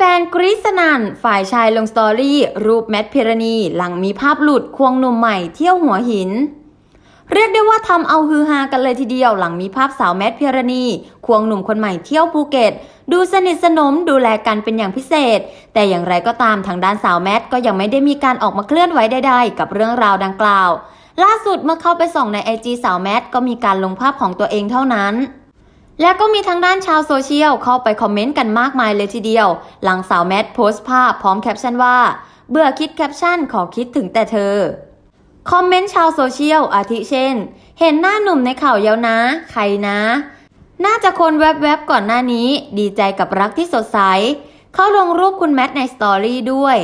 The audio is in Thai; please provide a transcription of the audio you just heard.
ฟนๆกรี๊ดสนั่นฝ่ายชายลงสตอรี่รูปแมทพิรณีหลังมีภาพหลุดควงหนุ่มใหม่เที่ยวหัวหิน เรียกได้ว่าทำเอาฮือฮากันเลยทีเดียวหลังมีภาพสาวแมทพิรณี ควงหนุ่มคนใหม่เที่ยวภูเก็ต ดูสนิทสนมดูแลกันเป็นอย่างพิเศษ แต่อย่างไรก็ตามทางด้านสาวแมทก็ยังไม่ได้มีการออกมาเคลื่อนไหวใดๆกับเรื่องราวดังกล่าว ล่าสุดเมื่อเข้าไปส่องในไอจีสาวแมทก็มีการลงภาพของตัวเองเท่านั้น และก็มีทางด้านชาวโซเชียลเข้าไปคอมเมนต์กันมากมายเลยทีเดียว หลังสาวแมทโพสต์ภาพพร้อมแคปชั่นว่า เบื่อคิดแคปชั่นขอคิดถึงแต่เธอ คอมเมนต์ชาวโซเชียลอาทิเช่น เห็นหน้าหนุ่มในข่าวยาวนะ ใครนะ น่าจะคนแวบๆก่อนหน้านี้ ดีใจกับรักที่สดใส เข้าลงรูปคุณแมทในสตอรี่ด้วย